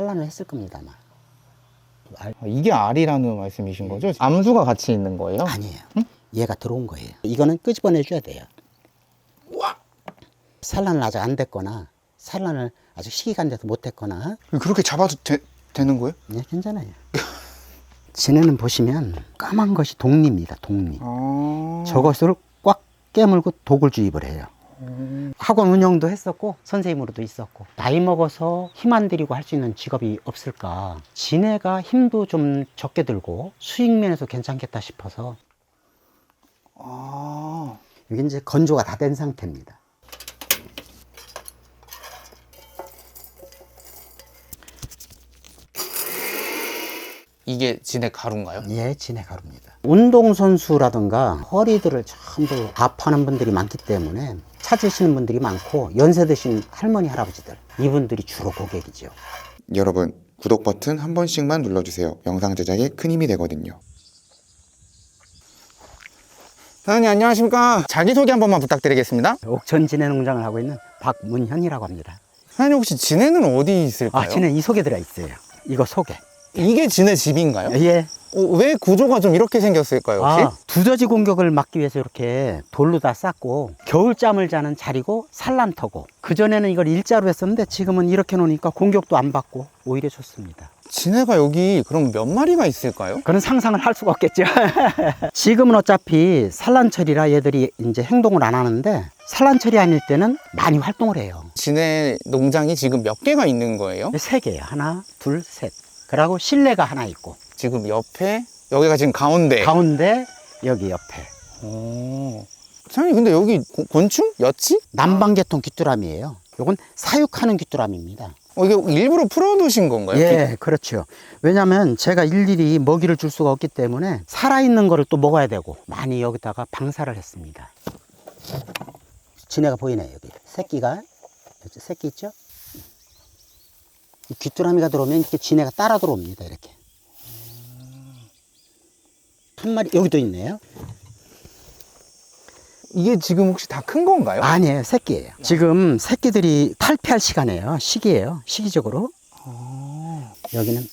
산란을 했을 겁니다만. 알, 아, 이게 알이라는 말씀이신 거죠? 암수가 같이 있는 거예요? 아니에요. 얘가 들어온 거예요. 이거는 끄집어내 줘야 돼요. 산란을 아직 안 됐거나 산란을 아직 시기가 안 돼서 못 했거나 그렇게 잡아도 되, 되는 거예요? 네, 괜찮아요. 진해는 보시면 까만 것이 독립니다. 독립. 아. 저것을 꽉 깨물고 독을 주입을 해요. 학원 운영도 했었고 선생님으로도 있었고 나이 먹어서 힘 안 들이고 할 수 있는 직업이 없을까 진해가 힘도 좀 적게 들고 수익 면에서 괜찮겠다 싶어서 아. 이게 이제 건조가 다 된 상태입니다. 이게 진액 가루인가요? 예, 진해 가루입니다. 운동선수라든가 허리들을 전부 아파하는 분들이 많기 때문에 찾으시는 분들이 많고 연세 드신 할머니, 할아버지들 이분들이 주로 고객이죠. 여러분, 구독 버튼 한 번씩만 눌러주세요. 영상 제작에 큰 힘이 되거든요. 사장님 안녕하십니까? 자기소개 한 번만 부탁드리겠습니다. 옥천 진해 농장을 하고 있는 박문현이라고 합니다. 사장님 혹시 진해는 어디 있을까요? 아, 진해 이 속에 들어 있어요. 이거 속에. 이게 진해 집인가요? 예. 어, 왜 구조가 좀 이렇게 생겼을까요 혹시? 아, 두더지 공격을 막기 위해서 이렇게 돌로 다 쌓고 겨울잠을 자는 자리고 산란터고 그전에는 이걸 일자로 했었는데 지금은 이렇게 놓으니까 공격도 안 받고 오히려 좋습니다. 진해가 여기 그럼 몇 마리가 있을까요? 그런 상상을 할 수가 없겠죠. 지금은 어차피 산란철이라 얘들이 이제 행동을 안 하는데 산란철이 아닐 때는 많이 활동을 해요. 진해 농장이 지금 몇 개가 있는 거예요? 세 개예요. 하나, 둘, 셋. 그리고 실내가 하나 있고 지금 옆에 여기가 지금 가운데. 가운데 여기 옆에 오. 사장님 근데 여기 고- 곤충? 여치? 남방계통 귀뚜라미예요. 요건 사육하는 귀뚜라미입니다. 어, 이게 일부러 풀어놓으신 건가요? 예, 그렇죠. 왜냐하면 제가 일일이 먹이를 줄 수가 없기 때문에 살아있는 거를 또 먹어야 되고 많이 여기다가 방사를 했습니다. 진해가 보이네요, 여기. 새끼가. 여기 새끼 있죠? 이 귀뚜라미가 들어오면 이렇게 진해가 따라 들어옵니다, 이렇게. 한 마리, 여기도 있네요. 이게 지금 혹시 다 큰 건가요? 아니에요, 새끼예요. 지금 새끼들이 탈피할 시간이에요. 시기예요, 시기적으로. 아. 여기는,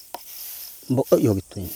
뭐, 어, 여기 또 있네.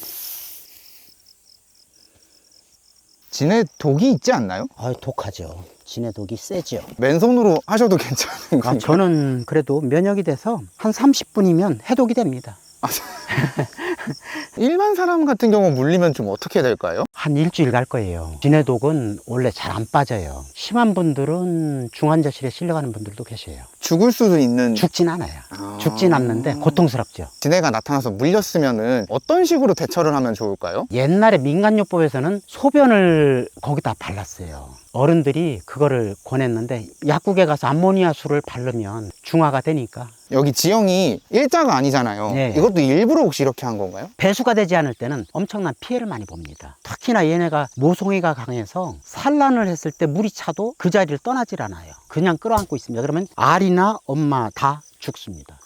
진해 독이 있지 않나요? 아, 독하죠. 진해 독이 세죠. 맨손으로 하셔도 괜찮은 아, 건가요? 저는 그래도 면역이 돼서 한 30분이면 해독이 됩니다. 일반 사람 같은 경우 물리면 좀 어떻게 될까요? 한 일주일 갈 거예요. 진해 독은 원래 잘 안 빠져요. 심한 분들은 중환자실에 실려가는 분들도 계세요. 죽을 수도 있는 죽진 않아요. 아. 죽진 않는데 고통스럽죠. 진해가 나타나서 물렸으면은 어떤 식으로 대처를 하면 좋을까요? 옛날에 민간요법에서는 소변을 거기다 발랐어요. 어른들이 그거를 권했는데 약국에 가서 암모니아 술을 바르면 중화가 되니까 여기 지형이 일자가 아니잖아요. 네. 이것도 일부러 혹시 이렇게 한 건가요? 배수가 되지 않을 때는 엄청난 피해를 많이 봅니다. 특히나 얘네가 모송이가 강해서 산란을 했을 때 물이 차도 그 자리를 떠나질 않아요. 그냥 끌어안고 있습니다. 그러면 알이나 엄마 다 죽습니다.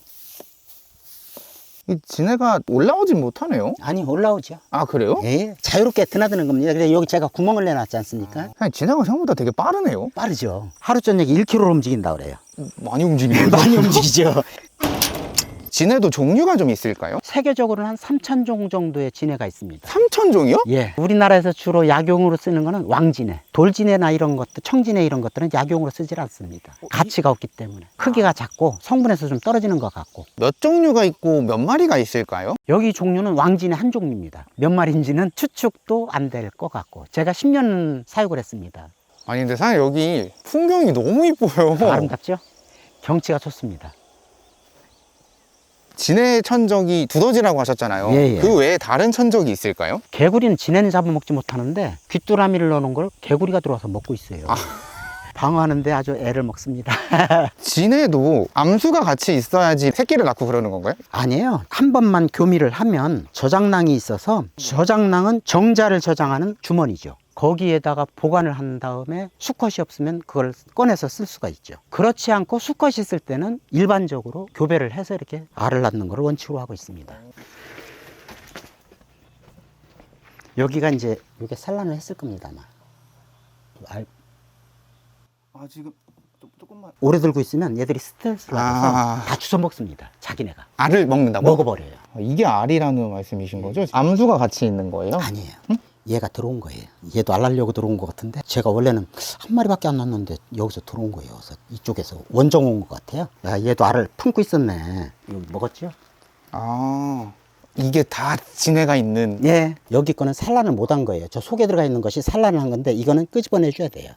이 진해가 올라오진 못하네요. 아니 올라오죠. 아 그래요? 예, 자유롭게 드나드는 겁니다. 그래서 여기 제가 구멍을 내놨지 않습니까? 그냥 진해가 생각보다 되게 빠르네요. 빠르죠. 하루 저녁에 1km로 움직인다 그래요. 많이 움직이네요. 많이 움직이죠. 진해도 종류가 좀 있을까요? 세계적으로는 한 3천 종 정도의 진해가 있습니다. 삼천 종이요? 예. 우리나라에서 주로 약용으로 쓰는 거는 왕진해. 돌진해나 이런 것들, 청진해 이런 것들은 약용으로 쓰질 않습니다. 가치가 없기 때문에. 크기가 작고 성분에서 좀 떨어지는 것 같고. 몇 종류가 있고 몇 마리가 있을까요? 여기 종류는 왕진의 한 종류입니다. 몇 마리인지는 추측도 안 될 것 같고. 제가 10년 사육을 했습니다. 아니 근데 사실 여기 풍경이 너무 이뻐요. 아름답죠? 경치가 좋습니다. 진해 천적이 두더지라고 하셨잖아요. 예, 예. 그 외에 다른 천적이 있을까요? 개구리는 진해는 잡아먹지 못하는데 귀뚜라미를 넣어놓은 걸 개구리가 들어와서 먹고 있어요. 방어하는데 아주 애를 먹습니다. 진해도 암수가 같이 있어야지 새끼를 낳고 그러는 건가요? 아니에요. 한 번만 교미를 하면 저장낭이 있어서 저장낭은 정자를 저장하는 주머니죠. 거기에다가 보관을 한 다음에 수컷이 없으면 그걸 꺼내서 쓸 수가 있죠. 그렇지 않고 수컷이 있을 때는 일반적으로 교배를 해서 이렇게 알을 낳는 걸 원칙으로 하고 있습니다. 여기가 이제 이게 산란을 했을 겁니다, 아마. 알, 아 지금 조금만. 오래 들고 있으면 얘들이 스트레스 받아서 아. 다 주워 먹습니다. 자기네가 알을 먹는다고? 먹어버려요. 어, 이게 알이라는 말씀이신 거죠? 암수가 같이 있는 거예요? 아니에요. 얘가 들어온 거예요. 얘도 알 날려고 들어온 것 같은데 제가 원래는 한 마리밖에 안 낳았는데 여기서 들어온 거예요. 그래서 이쪽에서 원정 온 것 같아요. 야, 얘도 알을 품고 있었네. 이거 먹었죠? 아, 이게 다 진해가 있는. 예. 여기 거는 산란을 못 한 거예요. 저 속에 들어가 있는 것이 산란을 한 건데 이거는 끄집어내 줘야 돼요.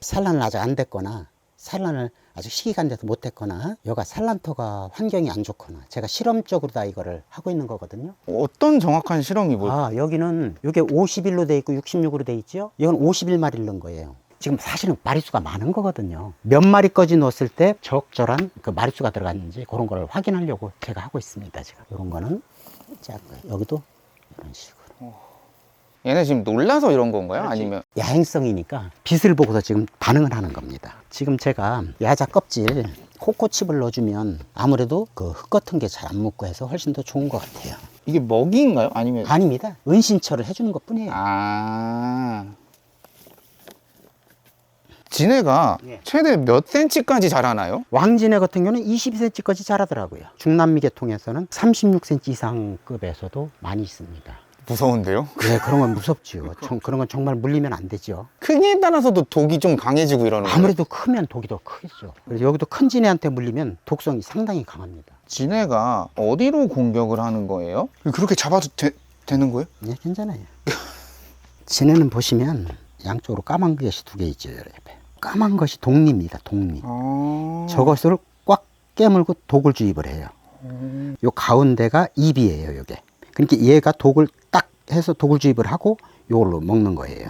산란을 아직 안 됐거나 산란을 아직 시기가 안 돼서 못 했거나 여가 산란터가 환경이 안 좋거나 제가 실험적으로 다 이거를 하고 있는 거거든요. 어떤 정확한 실험이 뭐? 아, 여기는 이게 50일로 돼 있고 66으로 돼 있죠. 이건 51마리를 넣은 거예요. 지금 사실은 마리수가 많은 거거든요. 몇 마리까지 넣었을 때 적절한 그 마리수가 들어갔는지 그런 걸 확인하려고 제가 하고 있습니다. 지금 이런 거는 작은 여기도 이런 식으로 얘네 지금 놀라서 이런 건가요? 아니면 야행성이니까 빛을 보고서 지금 반응을 하는 겁니다. 지금 제가 야자 껍질 코코칩을 넣어주면 아무래도 그 흙 같은 게 잘 안 묻고 해서 훨씬 더 좋은 것 같아요. 이게 먹이인가요? 아니면 아닙니다. 은신처를 해주는 것 뿐이에요. 아. 진해가 예. 최대 몇 센치까지 자라나요? 왕진해 같은 경우는 22cm까지 자라더라고요. 중남미 계통에서는 36cm 이상급에서도 많이 있습니다. 무서운데요? 네, 그런 건 무섭지요. 정- 그런 건 정말 물리면 안 되죠. 크기에 따라서도 독이 좀 강해지고 이러는 거예요? 아무래도 크면 독이 더 크겠죠. 그래서 여기도 큰 진해한테 물리면 독성이 상당히 강합니다. 진해가 어디로 공격을 하는 거예요? 그렇게 잡아도 되, 는 거예요? 네, 괜찮아요. 진해는 보시면 양쪽으로 까만 것이 두 개 있죠. 옆에. 까만 것이 독립니다. 독립. 아. 저것을 꽉 깨물고 독을 주입을 해요. 음. 요 가운데가 입이에요, 요게. 그러니까 얘가 독을 딱 해서 독을 주입을 하고 요걸로 먹는 거예요.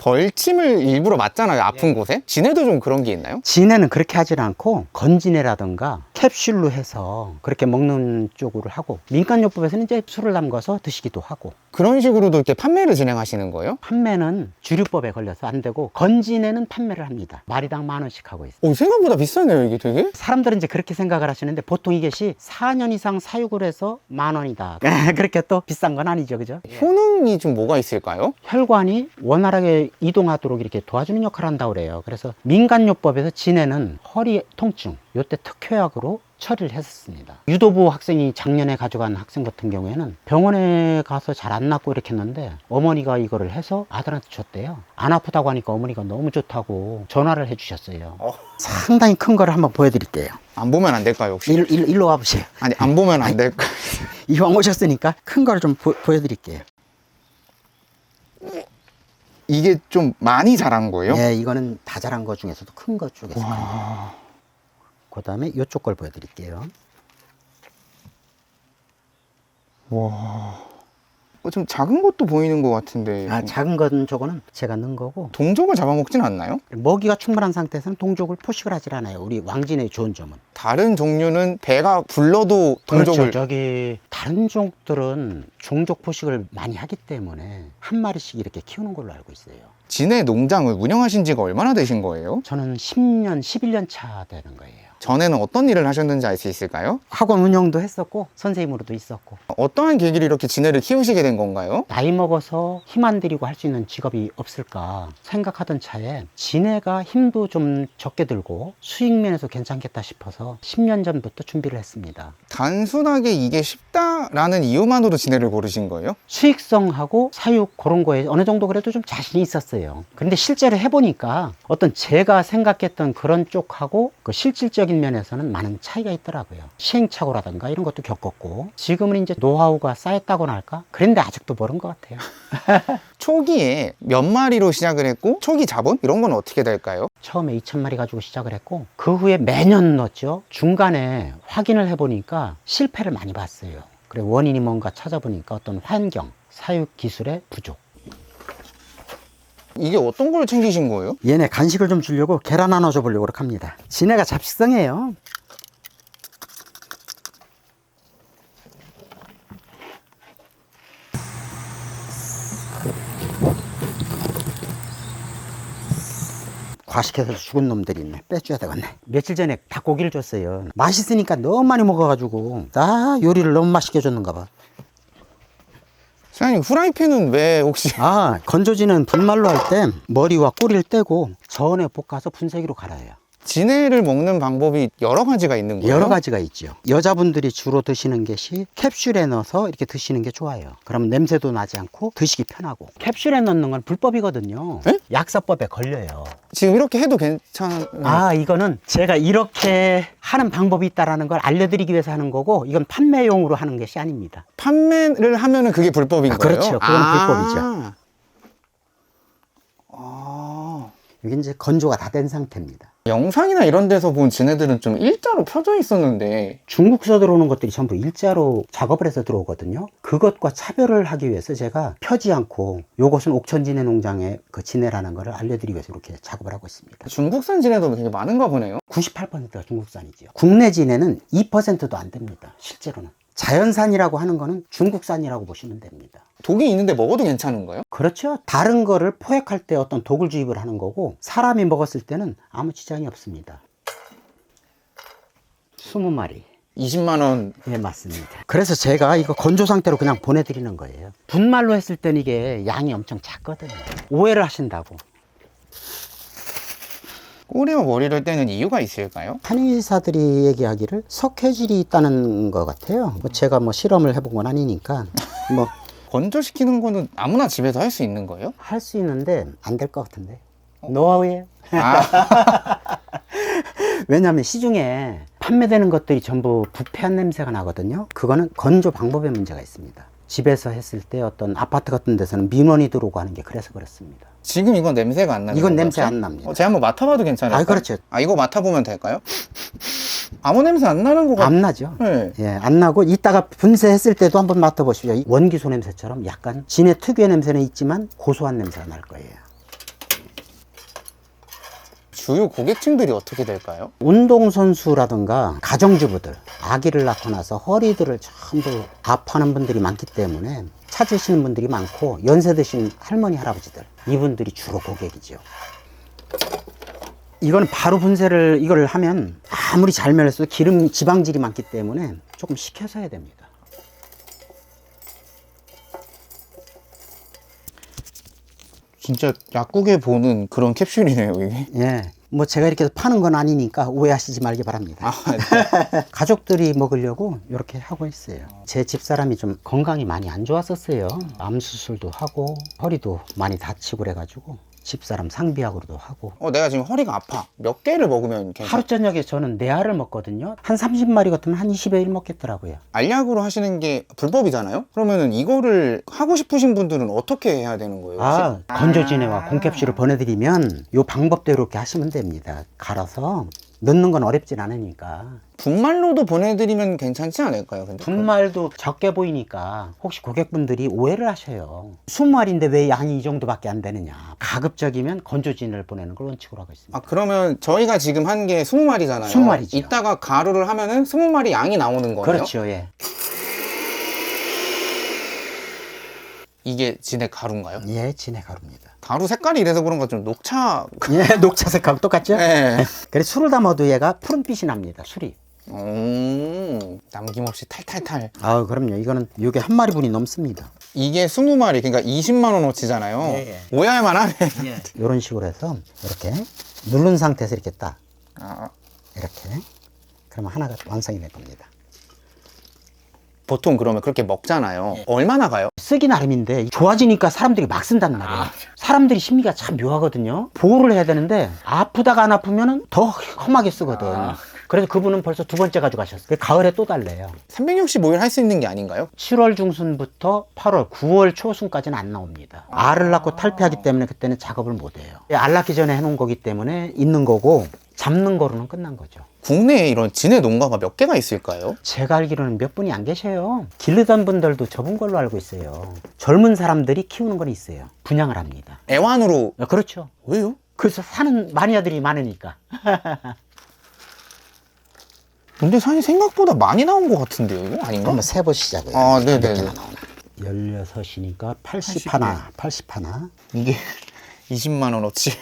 벌침을 일부러 맞잖아요 아픈 곳에 진해도 좀 그런 게 있나요? 진해는 그렇게 하질 않고 건진해라든가 캡슐로 해서 그렇게 먹는 쪽으로 하고 민간요법에서는 이제 술을 담가서 드시기도 하고 그런 식으로도 이렇게 판매를 진행하시는 거예요? 판매는 주류법에 걸려서 안 되고 건진해는 판매를 합니다. 마리당 만 원씩 하고 있어요. 오, 생각보다 비싸네요 이게 되게 사람들은 이제 그렇게 생각을 하시는데 보통 이것이 4년 이상 사육을 해서 만 원이다. 그렇게 또 비싼 건 아니죠, 그죠? 효능이 좀 뭐가 있을까요? 혈관이 원활하 게 이동하도록 이렇게 도와주는 역할을 한다고 그래요. 그래서 민간요법에서 진해는 허리 통증, 요때 특효약으로 처리를 했었습니다. 유도부 학생이 작년에 가져간 학생 같은 경우에는 병원에 가서 잘 안 낫고 이렇게 했는데 어머니가 이거를 해서 아들한테 줬대요. 안 아프다고 하니까 어머니가 너무 좋다고 전화를 해주셨어요. 어. 상당히 큰 거를 한번 보여드릴게요. 안 보면 안 될까요 혹시? 일, 일, 일로 와보세요. 아니 안 보면 안 될까요? 이왕 오셨으니까 큰 거를 좀 보, 보여드릴게요. 이게 좀 많이 자란 거예요? 네, 이거는 다 자란 거 중에서도 큰거 쪽에서. 그 다음에 이쪽 걸 보여드릴게요. 어, 좀 작은 것도 보이는 것 같은데 아, 작은 건 저거는 제가 넣은 거고 동족을 잡아먹진 않나요? 먹이가 충분한 상태에서는 동족을 포식을 하질 않아요. 우리 왕진의 좋은 점은. 다른 종류는 배가 불러도 동족을 그렇죠. 저기 다른 종들은 종족 포식을 많이 하기 때문에 한 마리씩 이렇게 키우는 걸로 알고 있어요. 진해 농장을 운영하신 지가 얼마나 되신 거예요? 저는 10년, 11년 차 되는 거예요. 전에는 어떤 일을 하셨는지 알 수 있을까요? 학원 운영도 했었고 선생님으로도 있었고 어떠한 계기로 이렇게 진해를 키우시게 된 건가요? 나이 먹어서 힘 안 들이고 할 수 있는 직업이 없을까 생각하던 차에 진해가 힘도 좀 적게 들고 수익 면에서 괜찮겠다 싶어서 10년 전부터 준비를 했습니다. 단순하게 이게 쉽다라는 이유만으로 진해를 고르신 거예요? 수익성하고 사육 그런 거에 어느 정도 그래도 좀 자신이 있었어요. 그런데 실제로 해보니까 어떤 제가 생각했던 그런 쪽하고 그 실질적인 면에서는 많은 차이가 있더라고요. 시행착오라든가 이런 것도 겪었고 지금은 이제 노하우가 쌓였다고나 할까? 그런데 아직도 모른 것 같아요. 초기에 몇 마리로 시작을 했고 초기 자본 이런 건 어떻게 될까요? 처음에 2,000마리 가지고 시작을 했고 그 후에 매년 넣었죠. 중간에 확인을 해보니까 실패를 많이 봤어요. 그래 원인이 뭔가 찾아보니까 어떤 환경, 사육 기술의 부족. 이게 어떤 걸 챙기신 거예요? 얘네 간식을 좀 주려고 계란 하나 줘보려고 그렇게 합니다. 지네가 잡식성이에요. 과식해서 죽은 놈들이 있네. 빼줘야 되겠네. 며칠 전에 닭고기를 줬어요. 맛있으니까 너무 많이 먹어가지고, 아, 요리를 너무 맛있게 줬는가 봐. 사장님 후라이팬은 왜 혹시 아, 건조지는 분말로 할 때 머리와 꼬리를 떼고 저온에 볶아서 분쇄기로 갈아요. 진해를 먹는 방법이 여러 가지가 있는 거예요? 여러 가지가 있죠. 여자분들이 주로 드시는 것이 캡슐에 넣어서 이렇게 드시는 게 좋아요. 그럼 냄새도 나지 않고 드시기 편하고. 캡슐에 넣는 건 불법이거든요. 에? 약사법에 걸려요. 지금 이렇게 해도 괜찮... 아, 이거는 제가 이렇게 하는 방법이 있다라는 걸 알려드리기 위해서 하는 거고, 이건 판매용으로 하는 것이 아닙니다. 판매를 하면은 그게 불법인 아, 거예요? 그렇죠. 그건 불법이죠. 아. 아. 이게 이제 건조가 다 된 상태입니다. 영상이나 이런 데서 본 진해들은 좀 일자로 펴져 있었는데 중국서 들어오는 것들이 전부 일자로 작업을 해서 들어오거든요. 그것과 차별을 하기 위해서 제가 펴지 않고 요것은 옥천진해 농장의 그 진해라는 거를 알려드리기 위해서 이렇게 작업을 하고 있습니다. 중국산 진해도 되게 많은가 보네요 98%가 중국산이죠. 국내 진해는 2%도 안 됩니다. 실제로는. 자연산이라고 하는 거는 중국산이라고 보시면 됩니다. 독이 있는데 먹어도 괜찮은 거예요? 그렇죠. 다른 거를 포획할 때 어떤 독을 주입을 하는 거고 사람이 먹었을 때는 아무 지장이 없습니다. 20마리. 20만 원 예, 맞습니다. 그래서 제가 이거 건조 상태로 그냥 보내드리는 거예요. 분말로 했을 땐 이게 양이 엄청 작거든요. 오해를 하신다고. 꼬리와 머리를 떼는 이유가 있을까요? 한의사들이 얘기하기를 석회질이 있다는 것 같아요. 뭐 제가 뭐 실험을 해본 건 아니니까 뭐할수 건조시키는 거는 아무나 집에서 할 수 있는 거예요? 있는데 안 될 것 같은데. 노하우예요. 아, 왜냐하면 시중에 판매되는 것들이 전부 부패한 냄새가 나거든요. 그거는 건조 방법에 문제가 있습니다. 집에서 했을 때 어떤 아파트 같은 데서는 민원이 들어오고 하는 게 그래서 그렇습니다. 지금 이건 냄새가 안 나는 이건? 냄새 안 납니다. 어, 제가 한번 맡아봐도 괜찮을까요? 아, 그렇죠. 아, 이거 맡아보면 될까요? 아무 냄새 안 나는 것 같아요. 안 나죠? 네. 예, 안 나고 이따가 분쇄했을 때도 한번 맡아보십시오. 이 원기소 냄새처럼 약간 진해 특유의 냄새는 있지만 고소한 냄새가 날 거예요. 주요 고객층들이 어떻게 될까요? 운동선수라든가 가정주부들, 아기를 낳고 나서 허리들을 전부 아파하는 분들이 많기 때문에 찾으시는 분들이 많고 연세 드신 할머니, 할아버지들, 이분들이 주로 고객이죠. 이거는 바로 분쇄를 이걸 하면 아무리 잘 멸했어도 기름 지방질이 많기 때문에 조금 식혀서 해야 됩니다. 진짜 약국에 보는 그런 캡슐이네요, 이게. 예. 뭐 제가 이렇게 파는 건 아니니까 오해하시지 말기 바랍니다. 아, 네. 가족들이 먹으려고 이렇게 하고 있어요. 제 집사람이 좀 건강이 많이 안 좋았었어요. 암 수술도 하고 허리도 많이 다치고 그래가지고 집사람 상비약으로도 하고 어, 내가 지금 허리가 아파. 몇 개를 먹으면 괜찮아? 하루 저녁에 저는 네 알을 먹거든요. 한 30마리 같으면 한 20여 일 먹겠더라고요. 알약으로 하시는 게 불법이잖아요? 그러면은 이거를 하고 싶으신 분들은 어떻게 해야 되는 거예요? 혹시? 아, 건조진해와 공캡슐을 보내드리면 요 방법대로 이렇게 하시면 됩니다. 갈아서 넣는 건 어렵진 않으니까. 분말로도 보내드리면 괜찮지 않을까요? 근데 분말도 적게 보이니까 혹시 고객분들이 오해를 하셔요. 20마리인데 왜 양이 이 정도밖에 안 되느냐. 가급적이면 건조진을 보내는 걸 원칙으로 하고 있습니다. 아 그러면 저희가 지금 한 게 20마리잖아요 20마리 죠. 이따가 가루를 하면은 20마리 양이 나오는 거예요? 그렇죠, 예. 이게 진해 가루인가요? 예, 진해 가루입니다. 가루 색깔이 이래서 그런가 좀 녹차 예, 녹차색하고 똑같죠? 네. 그래서 술을 담아도 얘가 푸른빛이 납니다, 술이. 오, 남김없이 탈탈탈 아, 그럼요. 이거는 이게 한 마리 분이 넘습니다. 이게 20마리 그러니까 20만 원어치잖아요 예, 예. 오해할 만하네 이런 식으로 해서 이렇게 누른 상태에서 이렇게 딱 아, 이렇게 그러면 하나가 완성이 될 겁니다. 보통 그러면 그렇게 먹잖아요 얼마나 가요? 쓰기 나름인데 좋아지니까 사람들이 막 쓴단 말이에요. 사람들이 심리가 참 묘하거든요. 보호를 해야 되는데 아프다가 안 아프면은 더 험하게 쓰거든. 그래서 그분은 벌써 두 번째 가져가셨어요. 가을에 또 달래요. 365일 할 수 있는 게 아닌가요? 7월 중순부터 8월, 9월 초순까지는 안 나옵니다. 알을 낳고 탈피하기 때문에 그때는 작업을 못 해요. 알 낳기 전에 해놓은 거기 때문에 있는 거고 잡는 거로는 끝난 거죠. 국내에 이런 진해 농가가 몇 개가 있을까요? 제가 알기로는 몇 분이 안 계셔요. 기르던 분들도 접은 걸로 알고 있어요. 젊은 사람들이 키우는 건 있어요. 분양을 합니다. 애완으로 아, 그렇죠. 왜요? 그래서 사는 마니아들이 많으니까. 근데 사실 생각보다 많이 나온 것 같은데요 이거 아닌가? 한번 세보시자고요. 아, 네네네. 몇 개나 나오나. 16이니까 80 하나, 80 하나. 이게 20만 원어치.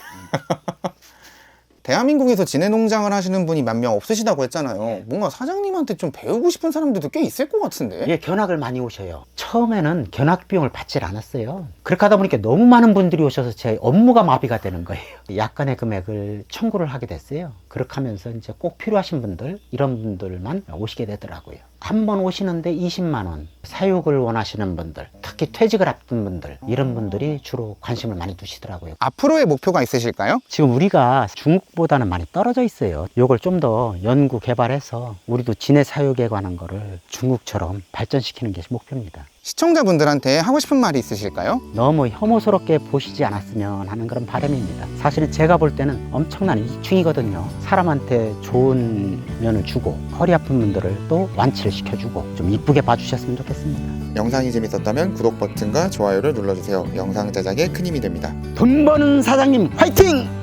대한민국에서 진해 농장을 하시는 분이 몇 명 없으시다고 했잖아요. 뭔가 사장님한테 좀 배우고 싶은 사람들도 꽤 있을 것 같은데. 예, 견학을 많이 오셔요. 처음에는 견학 비용을 받질 않았어요. 그렇게 하다 보니까 너무 많은 분들이 오셔서 제 업무가 마비가 되는 거예요. 약간의 금액을 청구를 하게 됐어요. 그렇게 하면서 이제 꼭 필요하신 분들, 이런 분들만 오시게 되더라고요. 한 번 오시는데 20만 원, 사육을 원하시는 분들, 특히 퇴직을 앞둔 분들, 이런 분들이 주로 관심을 많이 두시더라고요. 앞으로의 목표가 있으실까요? 지금 우리가 중국보다는 많이 떨어져 있어요. 이걸 좀 더 연구 개발해서 우리도 진해 사육에 관한 거를 중국처럼 발전시키는 게 목표입니다. 시청자분들한테 하고 싶은 말이 있으실까요? 너무 혐오스럽게 보시지 않았으면 하는 그런 바람입니다. 사실은 제가 볼 때는 엄청난 이충이거든요. 사람한테 좋은 면을 주고 허리 아픈 분들을 또 완치를 시켜주고 좀 이쁘게 봐주셨으면 좋겠습니다. 영상이 재밌었다면 구독 버튼과 좋아요를 눌러주세요. 영상 제작에 큰 힘이 됩니다. 돈 버는 사장님 화이팅!